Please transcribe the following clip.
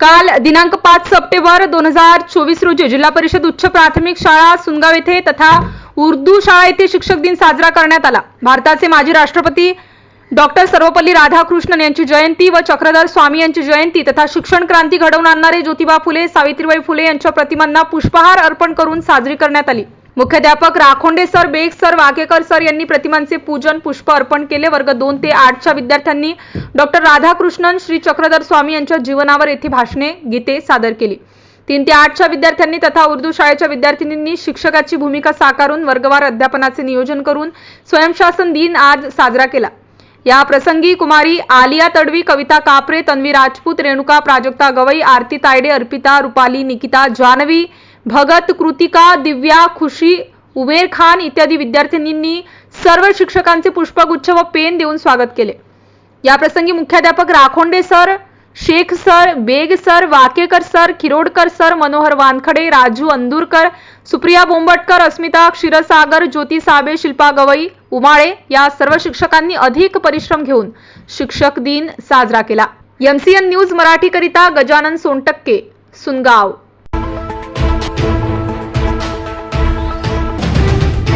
काल दिनांक पाच सप्टेंबर दोन हजार चोवीस रोजी जिल्हा परिषद उच्च प्राथमिक शाळा सुनगाव येथे तथा उर्दू शाळा येथे शिक्षक दिन साजरा करण्यात आला. भारताचे माजी राष्ट्रपती डॉक्टर सर्वपल्ली राधाकृष्णन यांची जयंती व चक्रधर स्वामी यांची जयंती तथा शिक्षण क्रांती घडवून आणणारे ज्योतिबा फुले सावित्रीबाई फुले यांच्या प्रतिमांना पुष्पहार अर्पण करून साजरी करण्यात आली. मुख्याध्यापक Rakhonde sir Beg sir Wakekar sir यांनी प्रतिमांचे पूजन पुष्प अर्पण केले. वर्ग दोन ते आठच्या विद्यार्थ्यांनी डॉक्टर राधाकृष्णन श्री चक्रधर स्वामी यांच्या जीवनावर येथे भाषणे गीते सादर केली. तीन ते आठच्या विद्यार्थ्यांनी तथा उर्दू शाळेच्या विद्यार्थिनींनी शिक्षकाची भूमिका साकारून वर्गवार अध्यापनाचे नियोजन करून स्वयंशासन दिन आज साजरा केला. या प्रसंगी कुमारी आलिया तडवी कविता कापरे तन्वी राजपूत रेणुका प्राजक्ता गवई आरती तायडे अर्पिता रुपाली निकिता जानवी भगत कृतिका दिव्या खुशी उमेर खान इत्यादी विद्यार्थिनींनी सर्व शिक्षकांचे पुष्पगुच्छ व पेन देऊन स्वागत केले. याप्रसंगी मुख्याध्यापक Rakhonde sir Shaikh sir Baig sir Wakekar sir Khirodkar sir Manohar Wankhade Raju Andurkar Supriya Bombatkar Asmita Kshirsagar Jyoti Sabe Shilpa Gawai Umale या सर्व शिक्षकांनी अधिक परिश्रम घेऊन शिक्षक दिन साजरा केला. एमसीएन न्यूज मराठीकरिता गजानन सोनटक्के सुनगाव.